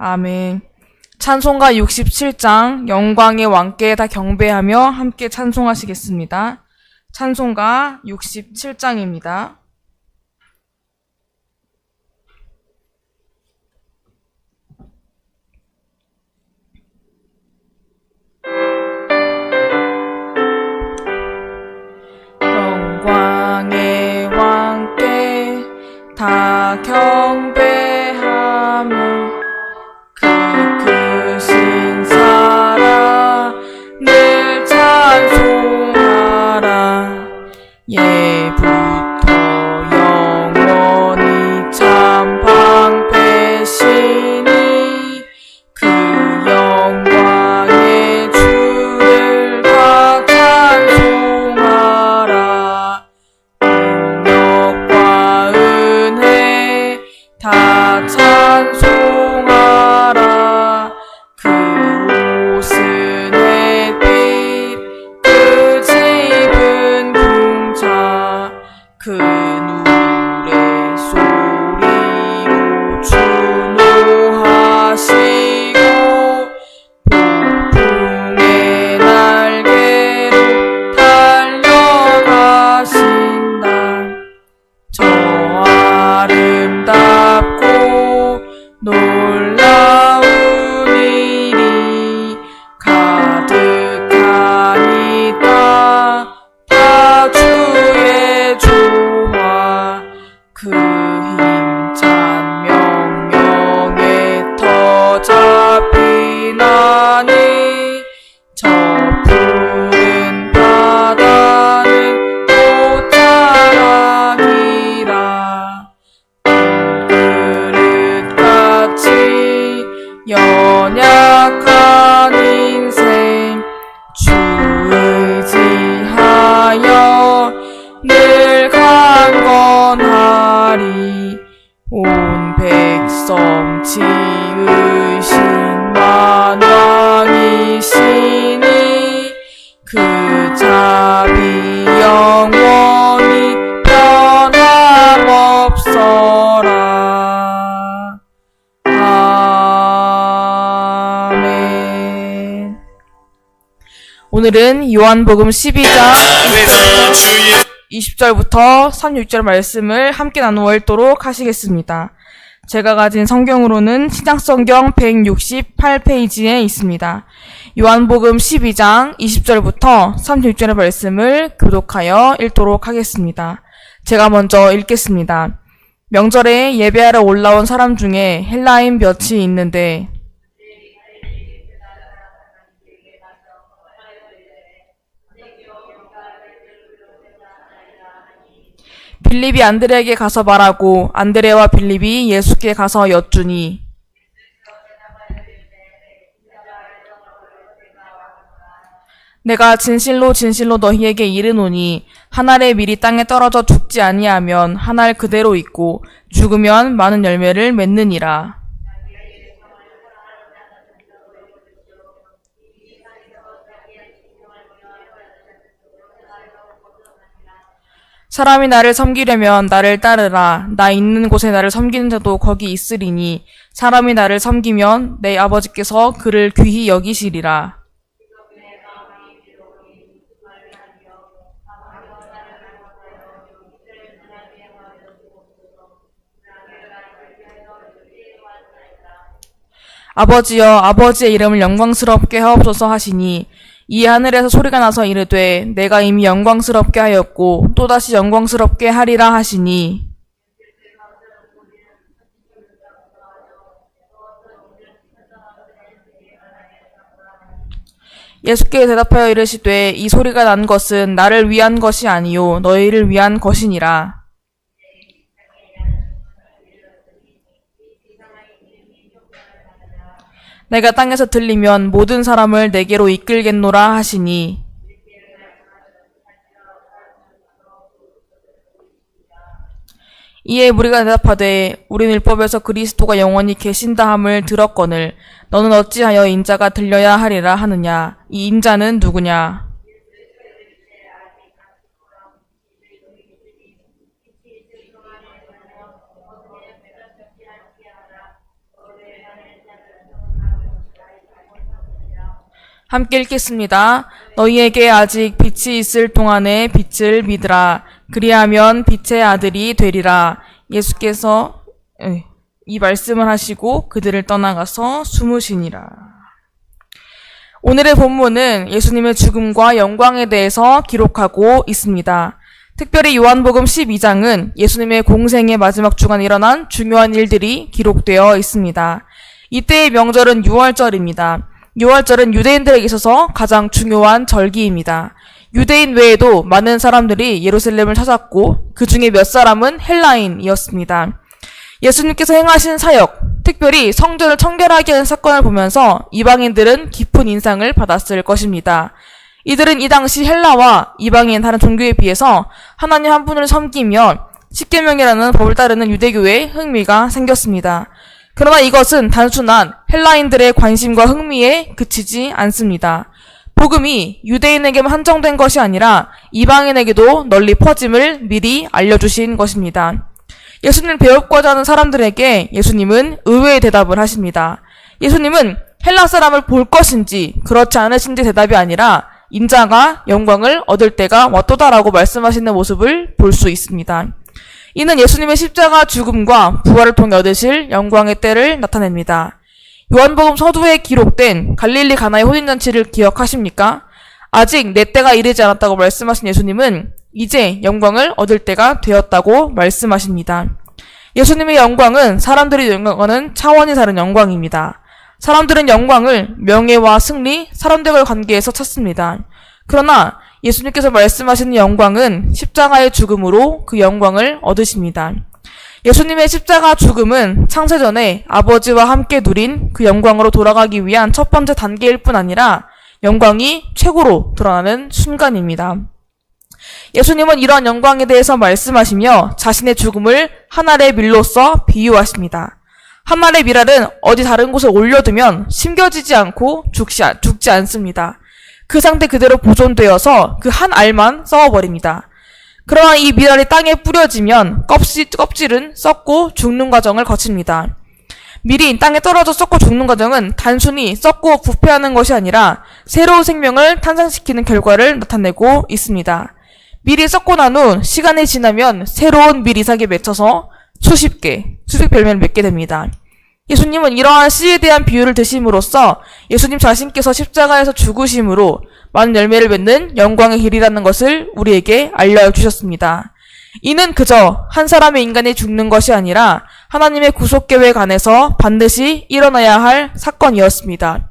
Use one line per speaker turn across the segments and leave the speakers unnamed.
아멘. 찬송가 67장 영광의 왕께 다 경배하며 함께 찬송하시겠습니다. 찬송가 67장입니다. 영광의 왕께 다 예 오늘은 요한복음 12장
그래서 주의
20절부터 36절 말씀을 함께 나누어 읽도록 하시겠습니다. 제가 가진 성경으로는 신약성경 168페이지에 있습니다. 요한복음 12장 20절부터 36절의 말씀을 교독하여 읽도록 하겠습니다. 제가 먼저 읽겠습니다. 명절에 예배하러 올라온 사람 중에 헬라인 몇이 있는데 빌립이 안드레에게 가서 말하고 안드레와 빌립이 예수께 가서 여쭈니 내가 진실로 진실로 너희에게 이르노니 한 알의 밀이 땅에 떨어져 죽지 아니하면 한 알 그대로 있고 죽으면 많은 열매를 맺느니라. 사람이 나를 섬기려면 나를 따르라. 나 있는 곳에 나를 섬기는 자도 거기 있으리니 사람이 나를 섬기면 내 아버지께서 그를 귀히 여기시리라. 아버지여 아버지의 이름을 영광스럽게 하옵소서 하시니 이 하늘에서 소리가 나서 이르되 내가 이미 영광스럽게 하였고 또다시 영광스럽게 하리라 하시니. 예수께 대답하여 이르시되 이 소리가 난 것은 나를 위한 것이 아니요 너희를 위한 것이니라 내가 땅에서 들리면 모든 사람을 내게로 이끌겠노라 하시니. 이에 우리가 대답하되 우린 율법에서 그리스도가 영원히 계신다 함을 들었거늘 너는 어찌하여 인자가 들려야 하리라 하느냐? 이 인자는 누구냐 함께 읽겠습니다. 너희에게 아직 빛이 있을 동안에 빛을 믿으라. 그리하면 빛의 아들이 되리라. 예수께서 에, 이 말씀을 하시고 그들을 떠나가서 숨으시니라. 오늘의 본문은 예수님의 죽음과 영광에 대해서 기록하고 있습니다. 특별히 요한복음 12장은 예수님의 공생의 마지막 주간에 일어난 중요한 일들이 기록되어 있습니다. 이때의 명절은 6월절입니다. 6월절은 유대인들에게 있어서 가장 중요한 절기입니다. 유대인 외에도 많은 사람들이 예루살렘을 찾았고 그 중에 몇 사람은 헬라인이었습니다. 예수님께서 행하신 사역, 특별히 성전을 청결하게 하는 사건을 보면서 이방인들은 깊은 인상을 받았을 것입니다. 이들은 이 당시 헬라와 이방인 다른 종교에 비해서 하나님 한 분을 섬기며 십계명이라는 법을 따르는 유대교에 흥미가 생겼습니다. 그러나 이것은 단순한 헬라인들의 관심과 흥미에 그치지 않습니다. 복음이 유대인에게만 한정된 것이 아니라 이방인에게도 널리 퍼짐을 미리 알려주신 것입니다. 예수님을 배우고자 하는 사람들에게 예수님은 의외의 대답을 하십니다. 예수님은 헬라 사람을 볼 것인지 그렇지 않으신지 대답이 아니라 인자가 영광을 얻을 때가 왔도다라고 말씀하시는 모습을 볼 수 있습니다. 이는 예수님의 십자가 죽음과 부활을 통해 얻으실 영광의 때를 나타냅니다. 요한복음 서두에 기록된 갈릴리 가나의 혼인잔치를 기억하십니까? 아직 내 때가 이르지 않았다고 말씀하신 예수님은 이제 영광을 얻을 때가 되었다고 말씀하십니다. 예수님의 영광은 사람들이 영광하는 차원이 다른 영광입니다. 사람들은 영광을 명예와 승리, 사람들과의 관계에서 찾습니다. 그러나 예수님께서 말씀하시는 영광은 십자가의 죽음으로 그 영광을 얻으십니다. 예수님의 십자가 죽음은 창세전에 아버지와 함께 누린 그 영광으로 돌아가기 위한 첫 번째 단계일 뿐 아니라 영광이 최고로 드러나는 순간입니다. 예수님은 이러한 영광에 대해서 말씀하시며 자신의 죽음을 한 알의 밀로써 비유하십니다. 한 알의 밀알은 어디 다른 곳에 올려두면 심겨지지 않고 죽지 않습니다. 그 상태 그대로 보존되어서 그 한 알만 썩어버립니다. 그러나 이 밀알이 땅에 뿌려지면 껍질, 껍질은 썩고 죽는 과정을 거칩니다. 밀이 땅에 떨어져 썩고 죽는 과정은 단순히 썩고 부패하는 것이 아니라 새로운 생명을 탄생시키는 결과를 나타내고 있습니다. 밀이 썩고 난 후 시간이 지나면 새로운 밀 이삭에 맺혀서 수십 개, 수백 별매를 맺게 됩니다. 예수님은 이러한 씨에 대한 비유를 드심으로써 예수님 자신께서 십자가에서 죽으심으로 많은 열매를 맺는 영광의 길이라는 것을 우리에게 알려주셨습니다. 이는 그저 한 사람의 인간이 죽는 것이 아니라 하나님의 구속 계획 안에서 반드시 일어나야 할 사건이었습니다.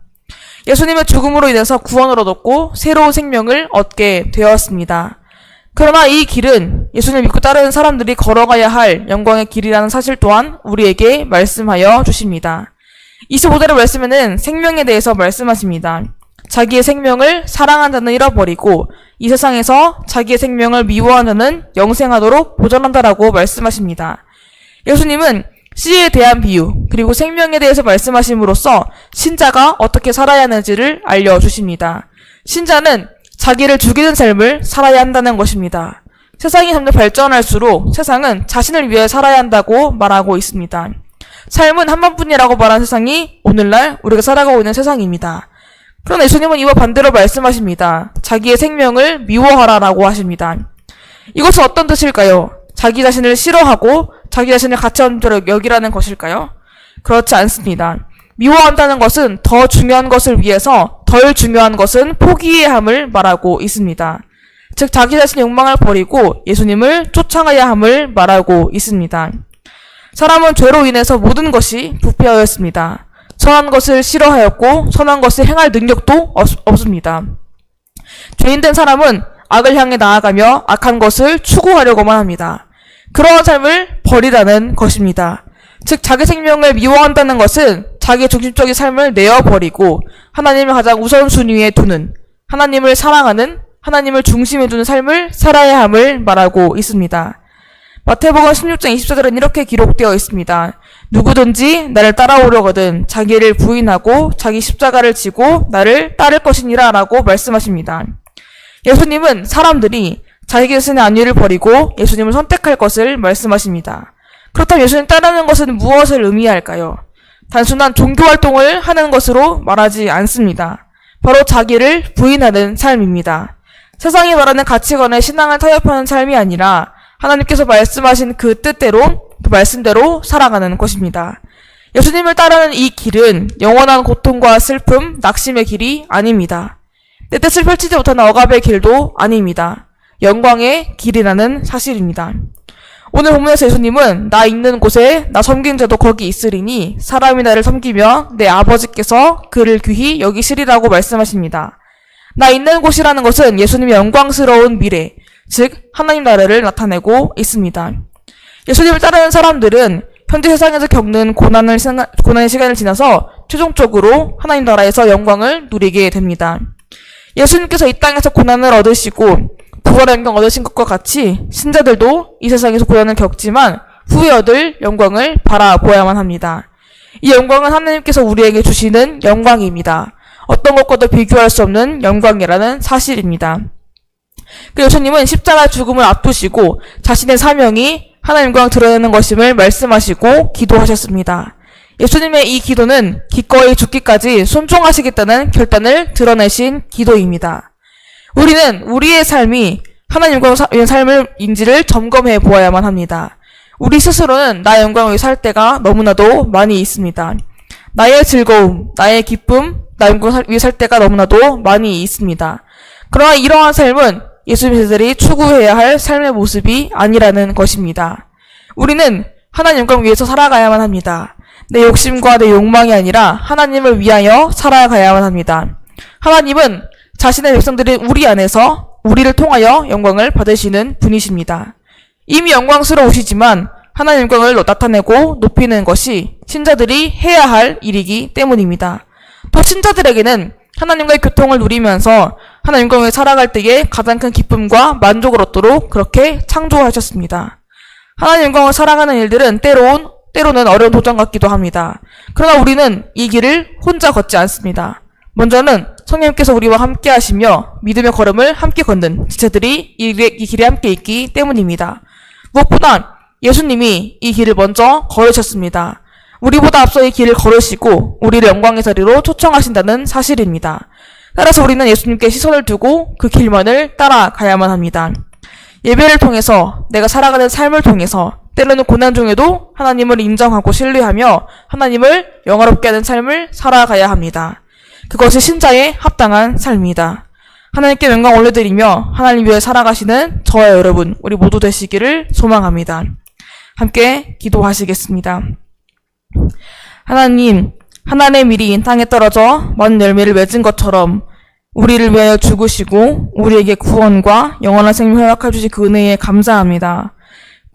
예수님의 죽음으로 인해서 구원을 얻었고 새로운 생명을 얻게 되었습니다. 그러나 이 길은 예수님을 믿고 따르는 사람들이 걸어가야 할 영광의 길이라는 사실 또한 우리에게 말씀하여 주십니다. 25절의 말씀에는 생명에 대해서 말씀하십니다. 자기의 생명을 사랑한 자는 잃어버리고 이 세상에서 자기의 생명을 미워한 자는 영생하도록 보존한다라고 말씀하십니다. 예수님은 씨에 대한 비유, 그리고 생명에 대해서 말씀하심으로써 신자가 어떻게 살아야 하는지를 알려주십니다. 신자는 자기를 죽이는 삶을 살아야 한다는 것입니다. 세상이 점점 발전할수록 세상은 자신을 위해 살아야 한다고 말하고 있습니다. 삶은 한 번뿐이라고 말한 세상이 오늘날 우리가 살아가고 있는 세상입니다. 그러나 예수님은 이와 반대로 말씀하십니다. 자기의 생명을 미워하라라고 하십니다. 이것은 어떤 뜻일까요? 자기 자신을 싫어하고 자기 자신을 가치없는 자로 여기라는 것일까요? 그렇지 않습니다. 미워한다는 것은 더 중요한 것을 위해서 덜 중요한 것은 포기해야 함을 말하고 있습니다. 즉 자기 자신의 욕망을 버리고 예수님을 쫓아가야 함을 말하고 있습니다. 사람은 죄로 인해서 모든 것이 부패하였습니다. 선한 것을 싫어하였고 선한 것을 행할 능력도 없, 없습니다. 죄인된 사람은 악을 향해 나아가며 악한 것을 추구하려고만 합니다. 그러한 삶을 버리라는 것입니다. 즉 자기 생명을 미워한다는 것은 자기 중심적인 삶을 내어버리고 하나님을 가장 우선순위에 두는 하나님을 사랑하는 하나님을 중심에 두는 삶을 살아야 함을 말하고 있습니다. 마태복음 16장 24절은 이렇게 기록되어 있습니다. 누구든지 나를 따라오려거든 자기를 부인하고 자기 십자가를 지고 나를 따를 것이니라 라고 말씀하십니다. 예수님은 사람들이 자기 자신의 안위를 버리고 예수님을 선택할 것을 말씀하십니다. 그렇다면 예수님 따르는 것은 무엇을 의미할까요? 단순한 종교 활동을 하는 것으로 말하지 않습니다. 바로 자기를 부인하는 삶입니다. 세상이 말하는 가치관에 신앙을 타협하는 삶이 아니라 하나님께서 말씀하신 그 뜻대로 그 말씀대로 살아가는 것입니다. 예수님을 따르는 이 길은 영원한 고통과 슬픔, 낙심의 길이 아닙니다. 내 뜻을 펼치지 못하는 억압의 길도 아닙니다. 영광의 길이라는 사실입니다. 오늘 본문에서 예수님은 나 있는 곳에 나 섬긴 자도 거기 있으리니 사람이 나를 섬기며 내 아버지께서 그를 귀히 여기시리라고 말씀하십니다. 나 있는 곳이라는 것은 예수님의 영광스러운 미래, 즉 하나님 나라를 나타내고 있습니다. 예수님을 따르는 사람들은 현재 세상에서 겪는 고난을 고난의 시간을 지나서 최종적으로 하나님 나라에서 영광을 누리게 됩니다. 예수님께서 이 땅에서 고난을 얻으시고 부활의 영광 얻으신 것과 같이 신자들도 이 세상에서 고난을 겪지만 후에 얻을 영광을 바라보아야만 합니다. 이 영광은 하나님께서 우리에게 주시는 영광입니다. 어떤 것과도 비교할 수 없는 영광이라는 사실입니다. 그 예수님은 십자가 죽음을 앞두시고 자신의 사명이 하나님 영광을 드러내는 것임을 말씀하시고 기도하셨습니다. 예수님의 이 기도는 기꺼이 죽기까지 순종하시겠다는 결단을 드러내신 기도입니다. 우리는 우리의 삶이 하나님 영광을 사- 위한 삶을 인지를 점검해 보아야만 합니다. 우리 스스로는 나 영광을 살 때가 너무나도 많이 있습니다. 나의 즐거움, 나의 기쁨, 나 영광을 위해 살 때가 너무나도 많이 있습니다. 그러나 이러한 삶은 예수님 세들이 추구해야 할 삶의 모습이 아니라는 것입니다. 우리는 하나님 영광을 위해서 살아가야만 합니다. 내 욕심과 내 욕망이 아니라 하나님을 위하여 살아가야만 합니다. 하나님은 자신의 백성들이 우리 안에서 우리를 통하여 영광을 받으시는 분이십니다. 이미 영광스러우시지만 하나님 영광을 나타내고 높이는 것이 신자들이 해야 할 일이기 때문입니다. 또 신자들에게는 하나님과의 교통을 누리면서 하나님 영광을 살아갈 때에 가장 큰 기쁨과 만족을 얻도록 그렇게 창조하셨습니다. 하나님 영광을 살아가는 일들은 때론 때로는 어려운 도전 같기도 합니다. 그러나 우리는 이 길을 혼자 걷지 않습니다. 먼저는 성령님께서 우리와 함께 하시며 믿음의 걸음을 함께 걷는 지체들이 이, 이 길에 함께 있기 때문입니다. 무엇보다 예수님이 이 길을 먼저 걸으셨습니다. 우리보다 앞서 이 길을 걸으시고 우리를 영광의 자리로 초청하신다는 사실입니다. 따라서 우리는 예수님께 시선을 두고 그 길만을 따라가야만 합니다. 예배를 통해서 내가 살아가는 삶을 통해서 때로는 고난 중에도 하나님을 인정하고 신뢰하며 하나님을 영화롭게 하는 삶을 살아가야 합니다. 그것이 신자의 합당한 삶이다. 하나님께 영광 올려드리며 하나님 위해 살아가시는 저와 여러분 우리 모두 되시기를 소망합니다. 함께 기도하시겠습니다. 하나님, 하나님의 이 땅에 떨어져 많은 열매를 맺은 것처럼 우리를 위하여 죽으시고 우리에게 구원과 영원한 생명을 허락해 주신 그 은혜에 감사합니다.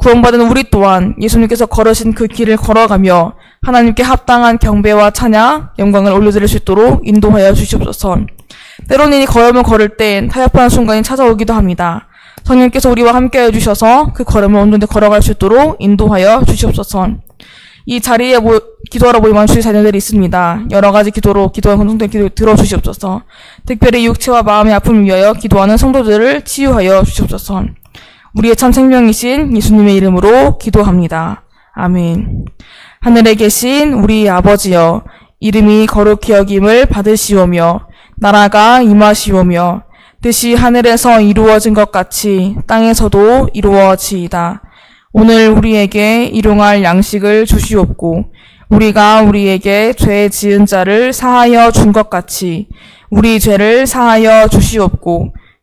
구원받은 우리 또한 예수님께서 걸으신 그 길을 걸어가며 하나님께 합당한 경배와 찬양, 영광을 올려드릴 수 있도록 인도하여 주시옵소서. 때로는 이 걸음을 걸을 땐 타협하는 순간이 찾아오기도 합니다. 성령께서 우리와 함께 해 주셔서 그 걸음을 온전히 걸어갈 수 있도록 인도하여 주시옵소서. 이 자리에 모, 기도하러 모임한 주의 자녀들이 있습니다. 여러 가지 기도로 기도하는 공동체 기도 들어주시옵소서. 특별히 육체와 마음의 아픔을 위하여 기도하는 성도들을 치유하여 주시옵소서. 우리의 참 생명이신 예수님의 이름으로 기도합니다. 아멘. 하늘에 계신 우리 아버지여, 이름이 거룩히 여김을 받으시오며, 나라가 임하시오며, 뜻이 하늘에서 이루어진 것 같이 땅에서도 이루어지이다. 오늘 우리에게 일용할 양식을 주시옵고, 우리가 우리에게 죄 지은 자를 사하여 준 것 같이, 우리 죄를 사하여 주시옵고,